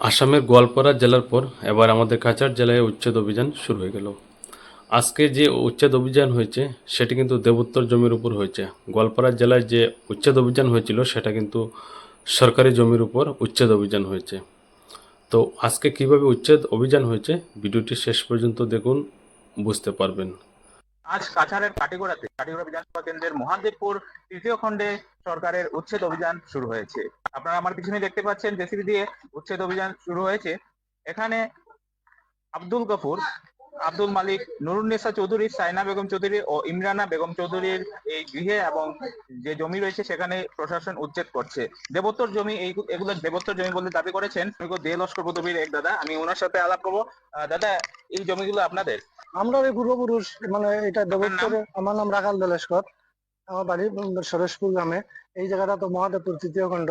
আসামের গোয়ালপাড়া জেলার পর এবার আমাদের কাছাড় জেলায় উচ্ছেদ অভিযান শুরু হয়ে গেল। আজকে যে উচ্ছেদ অভিযান হয়েছে, সেটি কিন্তু দেবোত্তর জমির উপর হয়েছে। গোয়ালপাড়া জেলায় যে উচ্ছেদ অভিযান হয়েছিল, সেটা কিন্তু সরকারি জমির উপর উচ্ছেদ অভিযান হয়েছে। তো আজকে কীভাবে উচ্ছেদ অভিযান হয়েছে, ভিডিওটি শেষ পর্যন্ত দেখুন, বুঝতে পারবেন। আজ কাছাড়ের কাটিগড়াতে কাটিগড়া বিধানসভা কেন্দ্রের মহাদেবপুর তৃতীয় খণ্ডে সরকারের উচ্ছেদ অভিযান শুরু হয়েছে। আপনারা আমার পিছনে দেখতে পাচ্ছেন জেসিবি দিয়ে উচ্ছেদ অভিযান শুরু হয়েছে। এখানে আব্দুল গফুর, আব্দুল মালিক নুরুন্নেসা চৌধুরী, সাইনা বেগম চৌধুরী ও ইমরানা বেগম চৌধুরীর এই গৃহে এবং যে জমি রয়েছে সেখানে প্রশাসন উচ্ছেদ করছে। দেবোত্তর জমি, এই এগুলো দেবোত্তর জমি বলে দাবি করেছেন। দে লস্কর পদবীর এক দাদা, আমি ওনার সাথে আলাপ করব। দাদা, এই জমিগুলো আপনাদের? আমরা এই পূর্বপুরুষ মানে এটা দেবোত্তরে আমার নাম রাখাল দলেশকর। আমার বাড়ি সরেশপুর গ্রামে। এই জায়গাটা তো মহাদেবপুর তৃতীয় খণ্ড।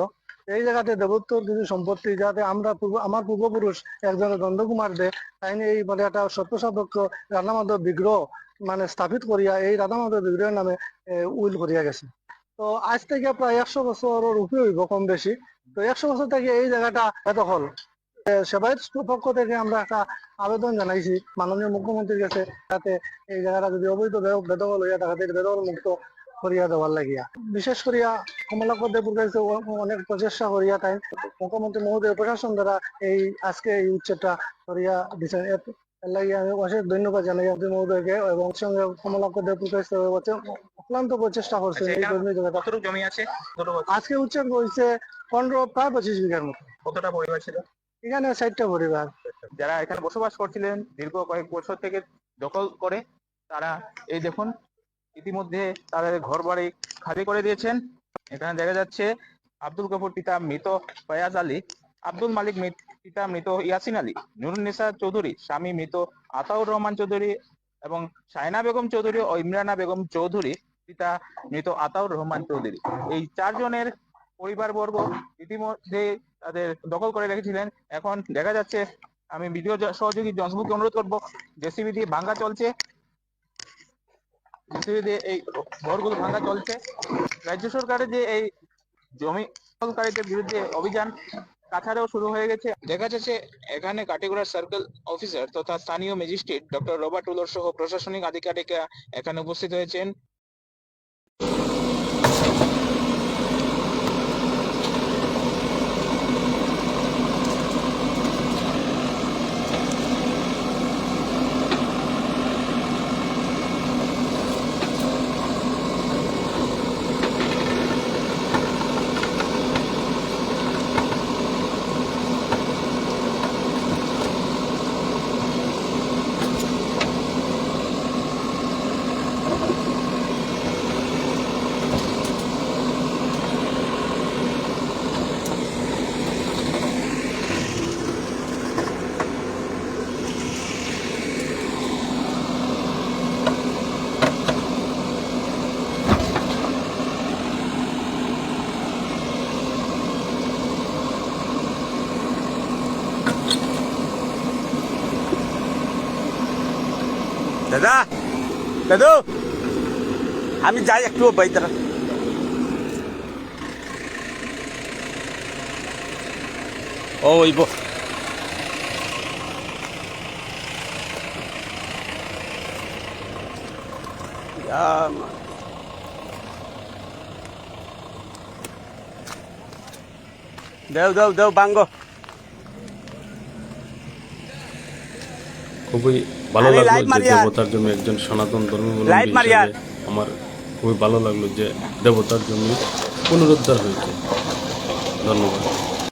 এই জায়গাতে দেবোত্তর কিছু সম্পত্তি যাতে আমরা আমার পূর্বপুরুষ একজনের দ্বন্দ্বকুমার দে তাই এই মানে একটা সত্য সাপেক্ষ রাধামাধব বিগ্রহ মানে স্থাপিত করিয়া এই রাধামাধব বিগ্রহের নামে উইল করিয়া গেছে। তো আজ থেকে প্রায় একশো বছরের উপরে হইব কম বেশি। তো একশো বছর থেকে এই জায়গাটা বেদখল সেবায়ত পক্ষ থেকে আমরা একটা আবেদন জানাইছি। মাননীয় মুখ্যমন্ত্রীর কাছে যাতে এই জায়গাটা যদি অবৈধ বেদখল হইয়া থাকে বেদখল মুক্ত করিয়া দেওয়ার লাগিয়া। বিশেষ করিয়া কমলাকর দেবপুর কাছে অনেক প্রচেষ্টা করিয়া তাই মুখ্যমন্ত্রী মহোদয় প্রশাসন দ্বারা এই আজকে এই উচ্ছেদটা করিয়া দিচ্ছেন আমি অশেষ ধন্যবাদ জানাই আপনি মহোদয়কে এবং সঙ্গে কমলাকর দেবপুর কাছে অক্লান্ত প্রচেষ্টা করছেন এই এখানে জায়গাটা। জমি আছে? আজকে উচ্ছেদ হয়েছে পনেরো প্রায় পঁচিশ বিঘার মতো। কতটা পরিবার ছিল? এখানে ষাটটা পরিবার। যারা এখানে বসবাস করছিলেন দীর্ঘ কয়েক বছর থেকে দখল করে, তারা এই দেখুন, ইতিমধ্যে তাদের ঘর বাড়ি খালি করে দিয়েছেন। এখানে দেখা যাচ্ছে আব্দুল গফুর পিতা মৃত ফয়াজ আলী, আব্দুল মালিক পিতা মৃত ইয়াসিন আলী নুরুন্নেসা চৌধুরী, স্বামী মৃত আতাউর রহমান চৌধুরী এবং সাইনা বেগম চৌধুরী ও ইমরানা বেগম চৌধুরী, পিতা মৃত আতাউর রহমান চৌধুরী। এই চারজনের পরিবারবর্গ ইতিমধ্যে তাদের দখল করে রেখেছিলেন। এখন দেখা যাচ্ছে আমি ভিডিও জ- সহযোগী জনসবুকে অনুরোধ করব, জেসিবি দিয়ে ভাঙ্গা চলছে। জেসিবি দিয়ে এই ঘরগুলো ভাঙ্গা চলছে। রাজ্য সরকারের যে এই জমি দখলকারীদের বিরুদ্ধে অভিযান কাছাড়েও শুরু হয়ে গেছে। দেখা যাচ্ছে এখানে কাটিগড়ার সার্কেল অফিসার তথা স্থানীয় ম্যাজিস্ট্রেট ডক্টর রবার্ট উলর সহ প্রশাসনিক আধিকারিকরা এখানে উপস্থিত হয়েছেন। দাদা দাদু আমি যাই একটু বাইতারা ও ওইব দেও দেও দেও বাঙ্গ। খুবই ভালো লাগল যে দেবতার জমি একজন সনাতন ধর্মাবলম্বী আমার খুবই ভালো লাগল যে দেবতার জন্য পুনরুদ্ধার হয়েছে। ধন্যবাদ।